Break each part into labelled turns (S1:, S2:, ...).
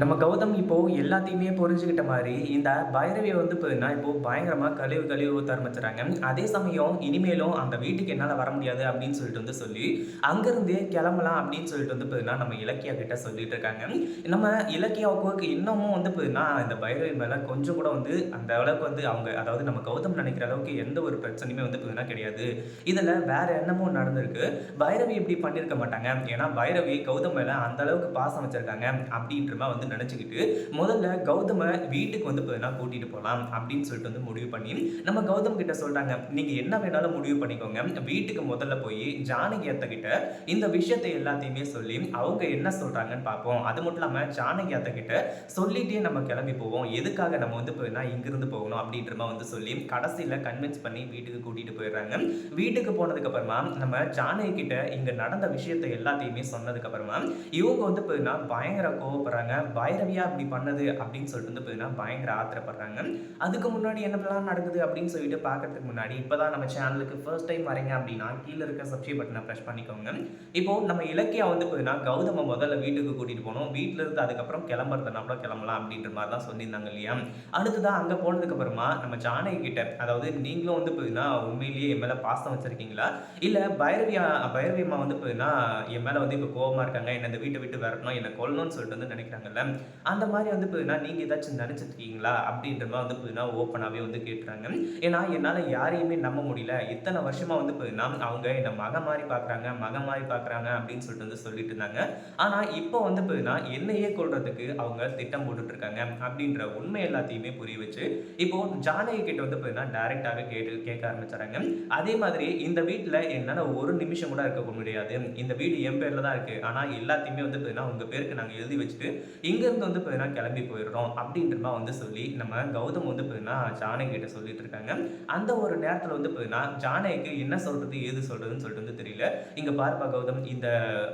S1: நம்ம கௌதம் இப்போ எல்லாத்தையுமே புரிஞ்சுக்கிட்ட மாதிரி இந்த பைரவியை வந்து பார்த்தீங்கன்னா இப்போ பயங்கரமாக கழிவு கழிவு ஊற்ற ஆரம்பிச்சுறாங்க அதே சமயம் இனிமேலும் அந்த வீட்டுக்கு என்னால் வர முடியாது அப்படின்னு சொல்லிட்டு வந்து சொல்லி அங்கேருந்தே கிளம்பலாம் அப்படின்னு சொல்லிட்டு வந்து பார்த்தீங்கன்னா நம்ம இலக்கியா கிட்ட சொல்லிட்டு இருக்காங்க. நம்ம இலக்கியாவுக்கு இன்னமும் வந்து பார்த்தீங்கன்னா இந்த பைரவி மேலே கொஞ்சம் கூட வந்து அந்த அளவுக்கு வந்து அவங்க அதாவது நம்ம கௌதம் நினைக்கிற அளவுக்கு எந்த ஒரு பிரச்சனையுமே வந்து பார்த்தீங்கன்னா கிடையாது. இதில் வேற என்னமோ நடந்திருக்கு. பைரவி இப்படி பண்ணியிருக்க மாட்டாங்க. ஏன்னா பைரவி கௌதம் மேலே அந்த அளவுக்கு பாசம் வச்சிருக்காங்க அப்படின்ற மாதிரி வந்து நினச்சிக்கிட்டு முதல்ல கௌதம வீட்டுக்கு வந்து பார்த்தீங்கன்னா கூட்டிகிட்டு போகலாம் அப்படின்னு சொல்லிட்டு வந்து முடிவு பண்ணி நம்ம கௌதம் கிட்ட சொல்கிறாங்க நீங்கள் என்ன வேணாலும் முடிவு பண்ணிக்கோங்க. வீட்டுக்கு முதல்ல போய் ஜானகி அத்தை கிட்ட இந்த விஷயத்தை எல்லாத்தையுமே சொல்லி அவங்க என்ன சொல்கிறாங்கன்னு பார்ப்போம். அது மட்டும் இல்லாமல் ஜானகி அத்தை கிட்ட சொல்லிட்டே நம்ம கிளம்பி போவோம். எதுக்காக நம்ம வந்து பார்த்தீங்கன்னா இங்கிருந்து போகணும் அப்படின்ற மாதிரி வந்து சொல்லி கடைசியில் கன்வின்ஸ் பண்ணி வீட்டுக்கு கூட்டிகிட்டு போயிடுறாங்க. வீட்டுக்கு போனதுக்கு அப்புறமா நம்ம ஜானகி கிட்ட இங்கே நடந்த விஷயத்தை எல்லாத்தையுமே சொன்னதுக்கு அப்புறமா இவங்க வந்து பார்த்தீங்கன்னா பயங்கர கோவப்படுறாங்க. பைரவியா இப்படி பண்ணது அப்படின்னு சொல்லிட்டு வந்து பார்த்தீங்கன்னா பயங்கர ஆத்திரப்படுறாங்க. அதுக்கு முன்னாடி என்னெல்லாம் நடக்குது அப்படின்னு சொல்லிட்டு பார்க்கறதுக்கு முன்னாடி இப்போதான் நம்ம சேனலுக்கு ஃபர்ஸ்ட் டைம் வரீங்க அப்படின்னா கீழே இருக்க சப்ஸ்கிரைப் பட்டனை ப்ரெஸ் பண்ணிக்கோங்க. இப்போ நம்ம இலக்கியா வந்து பார்த்தீங்கன்னா கௌதம முதல்ல வீட்டுக்கு கூட்டிட்டு போனோம். வீட்டில் இருந்து அதுக்கப்புறம் கிளம்புறதுனா கூட கிளம்பலாம் அப்படின்ற மாதிரி தான் சொல்லியிருந்தாங்க இல்லையா? அடுத்ததான் அங்கே போனதுக்கு அப்புறமா நம்ம ஜானகி கிட்ட அதாவது நீங்களும் வந்து பார்த்தீங்கன்னா உண்மையிலேயே என் மேலே பாசம் வச்சிருக்கீங்களா? இல்லை பைரவியா பைரவியம்மா வந்து பார்த்தீங்கன்னா என் மேலே வந்து இப்போ கோபமாக இருக்காங்க என்ன இந்த வீட்டை விட்டு வரணும் என்னை கொல்லணும்னு சொல்லிட்டு வந்து நினைக்கிறாங்கல்ல? அந்த மாதிரி வந்து பார்த்தீங்கன்னா நீங்கள் ஏதாச்சும் நினச்சிருக்கீங்களா? அப்படின்ற மாதிரி வந்து பார்த்தீங்கன்னா ஓப்பனாகவே வந்து கேட்குறாங்க ஏன்னா என்னால் யாரையுமே நம்ப முடியல. இத்தனை வருஷமாக வந்து பார்த்தீங்கன்னா அவங்க என்னை மக மாதிரி பார்க்குறாங்க மக மாதிரி பார்க்குறாங்க அப்படின்னு சொல்லிட்டு வந்து சொல்லிட்டு இருந்தாங்க. ஆனால் இப்போ வந்து பார்த்தீங்கன்னா என்னையே கொள்றதுக்கு அவங்க திட்டம் போட்டுட்ருக்காங்க அப்படின்ற உண்மை எல்லாத்தையுமே புரிய வச்சு இப்போ ஜானகி கிட்ட வந்து பார்த்தீங்கன்னா டைரெக்டாகவே கேட்டு கேட்க ஆரம்பிச்சாங்க. அதே மாதிரி இந்த வீட்டில் என்னால் ஒரு நிமிஷம் கூட இருக்க முடியாது. இந்த வீடு என் பேரில் தான் இருக்குது ஆனால் எல்லாத்தையுமே வந்து பார்த்தீங்கன்னா உங்கள் பேருக்கு நாங்கள் எழுதி வச்சுட்டு இங்கேருந்து வந்து பார்த்தீங்கன்னா கிளம்பி போயிடுறோம் அப்படின்ற மாதிரி வந்து சொல்லி நம்ம கௌதம் வந்து பார்த்தீங்கன்னா ஜானகி கிட்ட சொல்லிட்டு இருக்காங்க. அந்த ஒரு நேரத்தில் வந்து பார்த்தீங்கன்னா ஜானகிக்கு என்ன சொல்றது ஏது சொல்றதுன்னு சொல்லிட்டு வந்து தெரியல. இங்கே பாருப்பா கௌதம் இந்த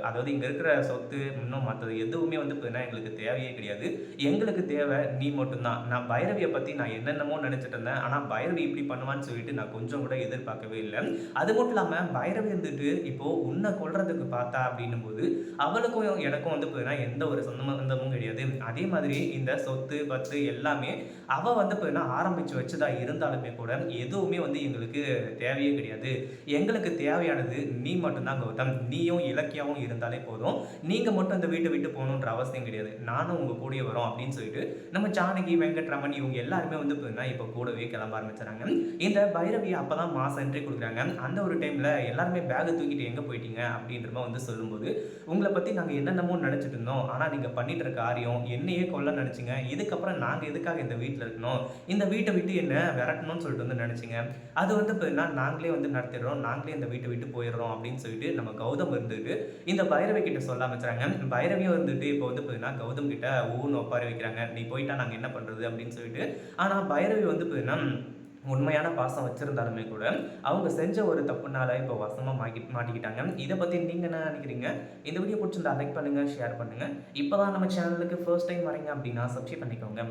S1: அதாவது இங்கே இருக்கிற சொத்து இன்னும் மற்றது எதுவுமே வந்து பார்த்தீங்கன்னா எங்களுக்கு தேவையே கிடையாது. எங்களுக்கு தேவை நீ மட்டும்தான். நான் பைரவியை பற்றி நான் என்னென்னமோ நினச்சிட்டு இருந்தேன். ஆனால் பைரவி இப்படி பண்ணுவான்னு சொல்லிட்டு நான் கொஞ்சம் கூட எதிர்பார்க்கவே இல்லை. அது மட்டும் இல்லாமல் பைரவி வந்துட்டு இப்போ உன்னை கொல்றதுக்கு பார்த்தா அப்படின்னும் போது அவளுக்கும் எனக்கும் வந்து பார்த்தீங்கன்னா எந்த ஒரு சொந்த கிடையாது. வேண்டியது அதே மாதிரி இந்த சொத்து பத்து எல்லாமே அவ வந்து பார்த்தீங்கன்னா ஆரம்பிச்சு வச்சதா இருந்தாலுமே கூட எதுவுமே வந்து எங்களுக்கு தேவையே கிடையாது. எங்களுக்கு தேவையானது நீ மட்டும்தான் கௌதம். நீயும் இலக்கியாவும் இருந்தாலே போதும். நீங்க மட்டும் இந்த வீட்டை விட்டு போகணுன்ற அவசியம் கிடையாது. நானும் உங்க கூடயே வரோம் அப்படின்னு சொல்லிட்டு நம்ம ஜானகி வெங்கட்ரமன் இவங்க எல்லாருமே வந்து பார்த்தீங்கன்னா இப்போ கூடவே கிளம்ப ஆரம்பிச்சாங்க இந்த பைரவி அப்பதான் மாசம் என்ட்ரி கொடுக்குறாங்க. அந்த ஒரு டைம்ல எல்லாருமே பேகை தூக்கிட்டு எங்க போயிட்டீங்க அப்படின்ற மாதிரி வந்து சொல்லும்போது உங்களை பத்தி நாங்க என்னென்னமோ நினைச்சிட்டு இருந்தோம். ஆனா நீங்க பண்ணிட்டு இருக்க காரியம் என்னையே கொல்ல நினச்சிங்க. இதுக்கப்புறம் நாங்கள் எதுக்காக இந்த வீட்டில் இருக்கணும்? இந்த வீட்டை விட்டு என்ன விரட்டணும்னு சொல்லிட்டு வந்து நினச்சிங்க. அது வந்து பார்த்தீங்கன்னா நாங்களே வந்து நடத்திடுறோம். நாங்களே இந்த வீட்டை விட்டு போயிடுறோம் அப்படின்னு சொல்லிட்டு நம்ம கௌதம் இருந்துட்டு இந்த பைரவி கிட்ட சொல்ல ஆரம்பிச்சாங்க. பைரவியும் வந்துட்டு இப்போ வந்து பார்த்தீங்கன்னா கௌதம் கிட்ட ஊன்னு ஒப்பாரி வைக்கிறாங்க. நீ போயிட்டா நாங்கள் என்ன பண்ணுறது அப்படின்னு சொல்லிட்டு ஆனால் பைரவி வந்து பார்த்தீங்கன்னா உண்மையான பாசம் வச்சிருந்தாலுமே கூட அவங்க செஞ்ச ஒரு தப்புனால இப்போ வசமாக மாட்டி மாட்டிக்கிட்டாங்க. இதை பற்றி நீங்கள் என்ன நினைக்கிறீங்க? இந்த வீடியோ பிடிச்சிருந்தா லைக் பண்ணுங்கள் ஷேர் பண்ணுங்கள் இப்போ தான் நம்ம சேனலுக்கு ஃபர்ஸ்ட் டைம் வரீங்க அப்படின்னா சப்ஸ்கிரைப் பண்ணிக்கோங்க.